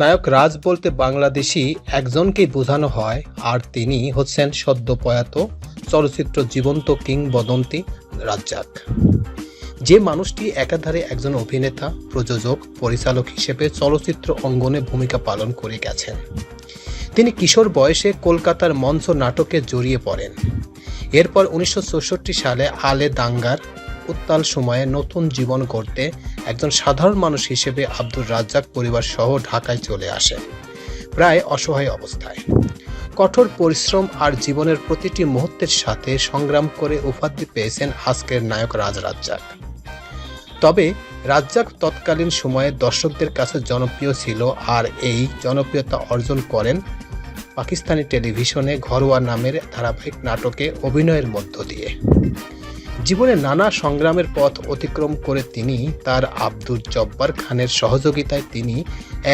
নায়ক রাজ বলতে বাংলাদেশি একজনকেই বোঝানো হয়, আর তিনি হচ্ছেন সদ্য প্রয়াত চলচ্চিত্র জীবন্ত কিংবদন্তি রাজ্জাক। যে মানুষটি একাধারে একজন অভিনেতা, প্রযোজক, পরিচালক হিসেবে চলচ্চিত্র অঙ্গনে ভূমিকা পালন করে গেছেন। তিনি কিশোর বয়সে কলকাতার মঞ্চ নাটকে জড়িয়ে পড়েন। এরপর উনিশশো চৌষট্টি সালে আলে দাঙ্গার উত্তাল সময়ে নতুন জীবন গড়তে একজন সাধারণ মানুষ হিসেবে আব্দুর রাজ্জাক পরিবার সহ ঢাকায় চলে আসে প্রায় অসহায় অবস্থায়। কঠোর পরিশ্রম আর জীবনের প্রতিটি মুহূর্তের সাথে সংগ্রাম করে উপাধি পেয়েছেন আজকের নায়ক রাজ রাজ্জাক। তবে রাজ্জাক তৎকালীন সময়ে দর্শকদের কাছে জনপ্রিয় ছিল আর এই জনপ্রিয়তা অর্জন করেন পাকিস্তানি টেলিভিশনে ঘরোয়া নামের ধারাবাহিক নাটকে অভিনয়ের মধ্য দিয়ে। জীবনে নানা সংগ্রামের পথ অতিক্রম করে তিনি তার আব্দুল জব্বার খানের সহযোগিতায় তিনি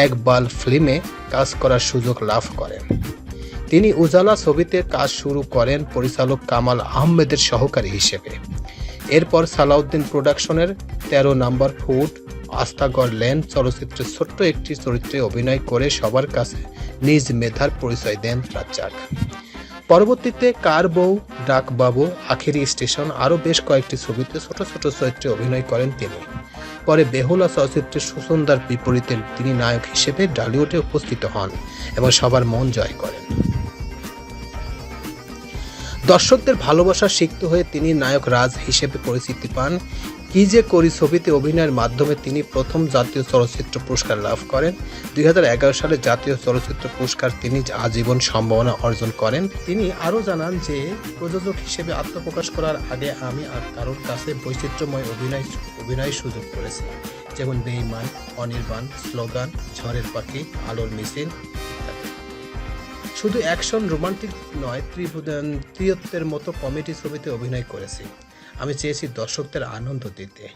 এক বাল ফিল্মে কাজ করার সুযোগ লাভ করেন। তিনি উজালা ছবিতে কাজ শুরু করেন পরিচালক কামাল আহমেদের সহকারী হিসেবে। এরপর সালাউদ্দিন প্রোডাকশনের তেরো নাম্বার ফুট আস্তাগর লেন চলচ্চিত্রে ছোট্ট একটি চরিত্রে অভিনয় করে সবার কাছে নিজ মেধার পরিচয় দেন রাজ্জাক। পরবর্তীতে কার বউ ডাকবাবু আখেরি স্টেশন আরও বেশ কয়েকটি ছবিতে ছোট ছোট চরিত্রে অভিনয় করেন তিনি। পরে বেহুলা চলচ্চিত্রে সুসন্দার বিপরীতে তিনি নায়ক হিসেবে ডালিউডে উপস্থিত হন এবং সবার মন জয় করেন। দর্শকদের ভালোবাসা সিক্ত হয়ে তিনি নায়ক রাজ হিসেবে পরিচিতি পান কি যে করি ছবিতে অভিনয়ের মাধ্যমে তিনি প্রথম জাতীয় চলচ্চিত্র পুরস্কার লাভ করেন। দুই হাজার এগারো সালে জাতীয় চলচ্চিত্র পুরস্কার তিনি আজীবন সম্ভাবনা অর্জন করেন, তিনি আরও জানান যে, প্রযোজক হিসেবে আত্মপ্রকাশ করার আগে আমি আর কারোর কাছে বৈচিত্র্যময় অভিনয় অভিনয় সুযোগ করেছি। যেমন বেইমান অনির্বাণ, স্লোগান, ঝড়ের পাখি, আলোর মিছিল শুধু অ্যাকশন, রোমান্টিক নয় ত্রিভুজন ত্রিয়ত্বের মতো কমেডি ছবিতে অভিনয় করেছি। আমি চেয়েছি দর্শকদের আনন্দ দিতে।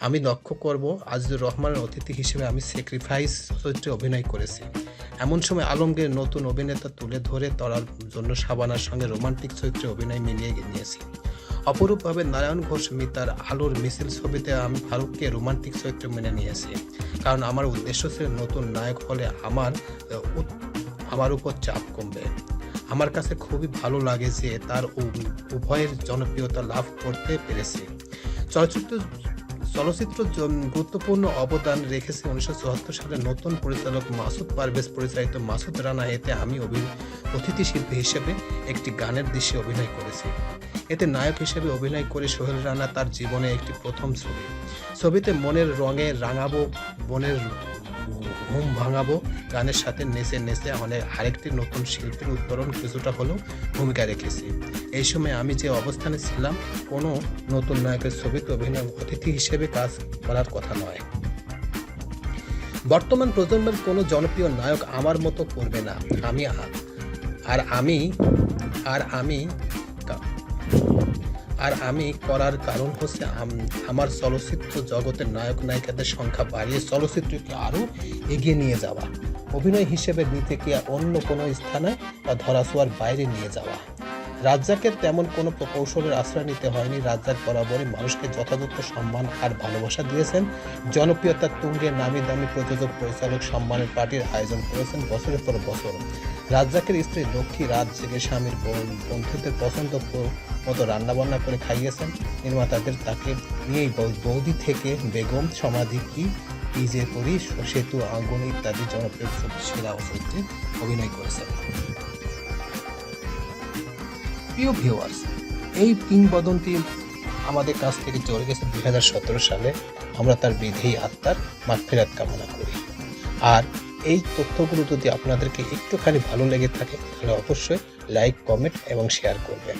আমি লক্ষ্য করব, আজিজুর রহমানের অতিথি হিসেবে আমি স্যাক্রিফাইস চরিত্রে অভিনয় করেছি। এমন সময় আলমগীর নতুন অভিনেতা তুলে ধরে তরার জন্য সাবানার সঙ্গে রোমান্টিক চরিত্রে অভিনয় মিলিয়ে নিয়েছি। অপরূপভাবে নারায়ণ ঘোষ মিতার আলোর মিছিল ছবিতে আমি ফারুককে রোমান্টিক চরিত্রে মেনে নিয়েছি। কারণ আমার উদ্দেশ্য ছিল নতুন নায়ক হলে আমার আমার উপর চাপ কমবে। আমার কাছে খুবই ভালো লাগে যে তার উভয়ের জনপ্রিয়তা লাভ করতে পেরেছে। চলচ্চিত্র চলচ্চিত্র গুরুত্বপূর্ণ অবদান রেখেছে উনিশশো চুয়াত্তর সালে নতুন পরিচালক মাসুদ পারভেজ, পরিচালিত মাসুদ রানা এতে আমি অভি- অতিথি শিল্পী হিসেবে একটি গানের দৃশ্যে অভিনয় করেছি। এতে নায়ক হিসেবে অভিনয় করে সোহেল রানা তার জীবনে একটি প্রথম ছবি। ছবিতে মনের রঙে রাঙাবো বনের ঘুম ভাঙাবো, গানের সাথে নেচে নেচে অনেক আরেকটি নতুন শিল্পীর উত্তরণ কিছুটা হলেও ভূমিকা রেখেছি। এই সময় আমি যে অবস্থানে ছিলাম, কোনো নতুন নায়কের ছবিতে অভিনয় অতিথি হিসেবে কাজ করার কথা নয়। বর্তমান প্রজন্মের কোনো জনপ্রিয় নায়ক আমার মতো করবে না। আমি আর আমি আর আমি আর আমি করার কারণ হচ্ছে আম- আমার চলচ্চিত্র জগতের নায়ক নায়িকাদের সংখ্যা বাড়িয়ে চলচ্চিত্রকে আরও এগিয়ে নিয়ে যাওয়া, অভিনয় হিসেবে নিতে নিজেকে অন্য কোনো স্থানে বা ধরাছোঁয়ার বাইরে নিয়ে যাওয়া। রাজ্জাকের তেমন কোনো প্রকৌশলের আশ্রয় নিতে হয়নি। রাজ্জাক বরাবরই মানুষকে যথাযথ সম্মান আর ভালোবাসা দিয়েছেন। জনপ্রিয়তার তুঙ্গে নামি দামি প্রযোজক, পরিচালক সম্মানের পার্টির আয়োজন করেছেন বছরের পর বছর। রাজ্জাকের স্ত্রী লক্ষ্মী রাত জেগে স্বামীর বোন- বন্ধুদের পছন্দ মতো রান্নাবান্না করে খাইয়েছেন। নির্মাতাদের তাকে নিয়েই বৌদি থেকে বেগম, সমাধি কি যে করি সেতু আগুন ইত্যাদি জনপ্রিয় সেরা অভিনয় করেছেন। প্রিয় ভিউয়ার্স এই কিংবদন্তি আমাদের কাছ থেকে চলে গেছে দুই সালে আমরা তার বিধেয়ী আত্মার মাগফিরাত কামনা করি। আর এই তথ্যগুলো যদি আপনাদেরকে একটুখানি ভালো লেগে থাকে, তাহলে অবশ্যই লাইক কমেন্ট এবং শেয়ার করবেন।